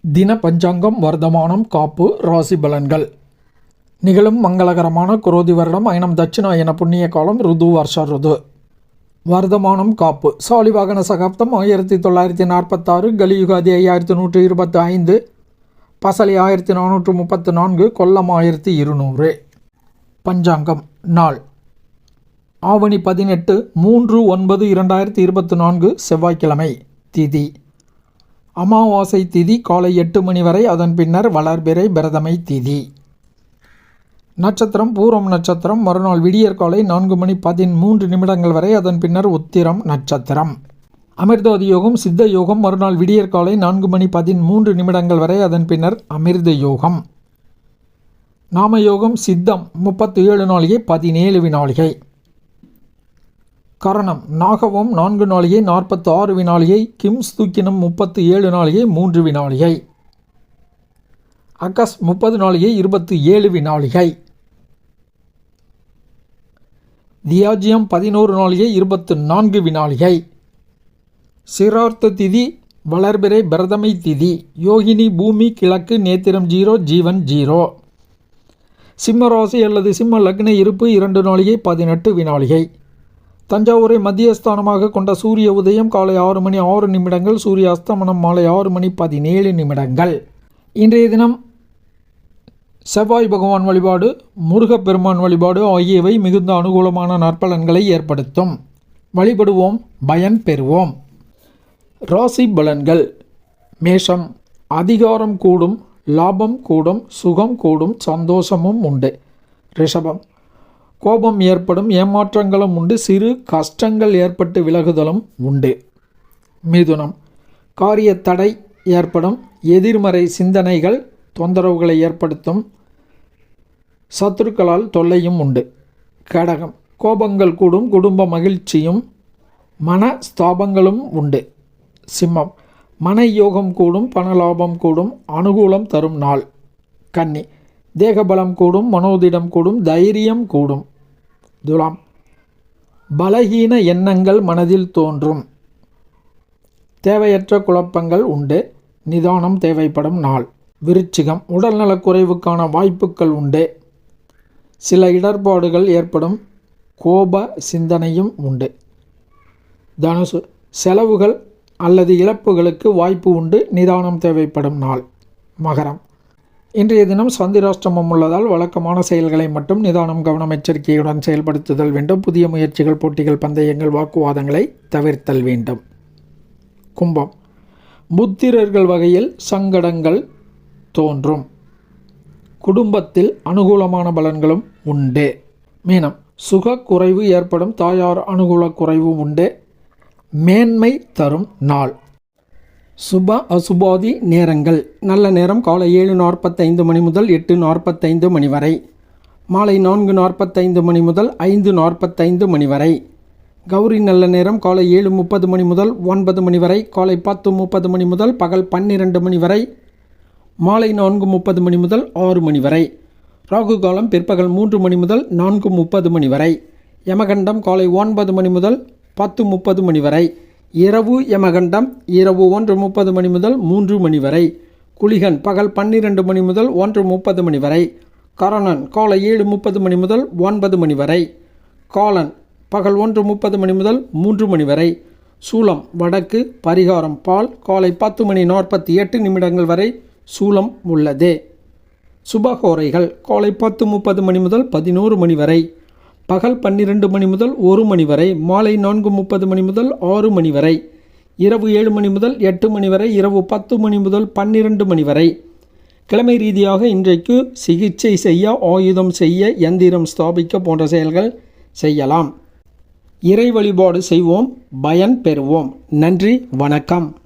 தின பஞ்சாங்கம் வர்த்தமானம் காப்பு ராசி பலன்கள். நிகழும் மங்களகரமான குரோதி வருடம் ஐனம் தட்சிணாயன புண்ணிய காலம் ருது வருஷ ருது. வர்த்தமானம் காப்பு. சாலிவாகன சகாப்தம் ஆயிரத்தி தொள்ளாயிரத்தி நாற்பத்தாறு கலியுகாதி ஐயாயிரத்தி நூற்றி இருபத்தி ஐந்து. பசலி ஆயிரத்தி நானூற்று முப்பத்து நான்கு கொல்லம் ஆயிரத்தி இருநூறு. பஞ்சாங்கம் நாள். ஆவணி பதினெட்டு மூன்று ஒன்பது இரண்டாயிரத்தி இருபத்தி நான்கு செவ்வாய்க்கிழமை திதி. அமாவாசை திதி காலை எட்டு மணி வரை அதன் பின்னர் வளர்பிறை பிரதமை திதி. நட்சத்திரம் பூரம் நட்சத்திரம் மறுநாள் விடியற் காலை நான்கு மணி பதிமூன்று நிமிடங்கள் வரை அதன் பின்னர் உத்திரம் நட்சத்திரம். அமிர்தோதி யோகம் சித்த யோகம் மறுநாள் விடியற் காலை நான்கு மணி பதிமூன்று நிமிடங்கள் வரை அதன் பின்னர் அமிர்த யோகம் நாமயோகம் சித்தம் முப்பத்தி ஏழு நாளிகை பதினேழு வினாளிகை கரணம். நாகவம் நான்கு நாளிகை நாற்பத்தி ஆறு வினாளியை கிம்ஸ் தூக்கினம் முப்பத்து ஏழு நாளிகை மூன்று வினாளியை. அகஸ் முப்பது நாளிகை இருபத்தி ஏழு வினாளிகை தியாஜியம் பதினோரு நாளிகை இருபத்து நான்கு வினாளிகை சிரார்த்த திதி வளர்பிறை பிரதமை திதி. யோகினி பூமி கிழக்கு நேத்திரம் ஜீரோ ஜீவன் ஜீரோ. சிம்ம ராசி அல்லது சிம்ம லக்ன இருப்பு இரண்டு நாளிகை பதினெட்டு வினாளிகை தஞ்சாவூரை மத்தியஸ்தானமாக கொண்ட சூரிய உதயம் காலை ஆறு மணி ஆறு நிமிடங்கள் சூரிய அஸ்தமனம் மாலை ஆறு மணி பதினேழு நிமிடங்கள். இன்றைய தினம் செவ்வாய் பகவான் வழிபாடு முருகப்பெருமான் வழிபாடு ஆகியவை மிகுந்த அனுகூலமான நற்பலன்களை ஏற்படுத்தும். வழிபடுவோம் பயன் பெறுவோம். ராசி பலன்கள். மேஷம் அதிகாரம் கூடும் லாபம் கூடும் சுகம் கூடும் சந்தோஷமும் உண்டு. ரிஷபம் கோபம் ஏற்படும் ஏமாற்றங்களும் உண்டு. சிறு கஷ்டங்கள் ஏற்பட்டு விலகுதலும் உண்டு. மிதுனம். காரிய தடை ஏற்படும். எதிர்மறை சிந்தனைகள் தொந்தரவுகளை ஏற்படுத்தும். சத்துருக்களால் தொல்லையும் உண்டு. கடகம். கோபங்கள் கூடும். குடும்ப மகிழ்ச்சியும் மன ஸ்தாபங்களும் உண்டு. சிம்மம். மன யோகம் கூடும். பணலாபம் கூடும். அனுகூலம் தரும் நாள். கன்னி. தேகபலம் கூடும். மனோதிடம் கூடும். தைரியம் கூடும். துலாம். பலகீன எண்ணங்கள் மனதில் தோன்றும். தேவையற்ற குழப்பங்கள் உண்டு. நிதானம் தேவைப்படும் நாள். விருச்சிகம் உடல்நலக் குறைவுக்கான வாய்ப்புகள் உண்டு. சில இடர்பாடுகள் ஏற்படும். கோப சிந்தனையும் உண்டு. தனுசு செலவுகள் அல்லது இழப்புகளுக்கு வாய்ப்பு உண்டு. நிதானம் தேவைப்படும் நாள். மகரம் இன்றைய தினம் சந்திராஷ்டமம் உள்ளதால் வழக்கமான செயல்களை மட்டும் நிதானம் கவனம் எச்சரிக்கையுடன் செயல்படுத்துதல் வேண்டும். புதிய முயற்சிகள் போட்டிகள் பந்தயங்கள் வாக்குவாதங்களை தவிர்த்தல் வேண்டும். கும்பம். புத்திரர்கள் வகையில் சங்கடங்கள் தோன்றும். குடும்பத்தில் அனுகூலமான பலன்களும் உண்டு. மீனம். சுக குறைவு ஏற்படும் தாயார் அனுகூல குறைவும் உண்டு. மேன்மை தரும் நாள். சுப அசுபாதி நேரங்கள். நல்ல நேரம் காலை ஏழு நாற்பத்தைந்து மணி முதல் எட்டு நாற்பத்தைந்து மணி வரை. மாலை நான்கு நாற்பத்தைந்து மணி முதல் ஐந்து நாற்பத்தைந்து மணி வரை. கௌரி நல்ல நேரம் காலை ஏழு முப்பது மணி முதல் ஒன்பது மணி வரை. காலை பத்து முப்பது மணி முதல் பகல் பன்னிரெண்டு மணி வரை. மாலை நான்கு முப்பது மணி முதல் ஆறு மணி வரை. ராகு காலம் பிற்பகல் மூன்று மணி முதல் நான்கு முப்பது மணி வரை. யமகண்டம் காலை ஒன்பது மணி முதல் பத்து முப்பது மணி வரை. இரவு யமகண்டம் இரவு ஒன்று முப்பது மணி முதல் மூன்று மணி வரை. குளிகன் பகல் பன்னிரண்டு மணி முதல் ஒன்று முப்பது மணி வரை. கரணன் காலை ஏழு முப்பது மணி முதல் ஒன்பது மணி வரை. காலன் பகல் ஒன்று முப்பது மணி முதல் மூன்று மணி வரை. சூலம் வடக்கு பரிகாரம் பால் காலை பத்து மணி நாற்பத்தி எட்டு நிமிடங்கள் வரை சூலம் உள்ளது. சுபகோரைகள் காலை பத்து முப்பது மணி முதல் பதினோரு மணி வரை. பகல் பன்னிரண்டு மணி முதல் ஒரு மணி வரை மாலை நான்கு முப்பது மணி முதல் ஆறு மணி வரை இரவு ஏழு மணி முதல் எட்டு மணி வரை இரவு பத்து மணி முதல் பன்னிரண்டு மணி வரை. கிழமை ரீதியாக இன்றைக்கு சிகிச்சை செய்ய ஆயுதம் செய்ய எந்திரம் ஸ்தாபிக்க போன்ற செயல்கள் செய்யலாம். இறை வழிபாடு செய்வோம். பயன் பெறுவோம். நன்றி. வணக்கம்.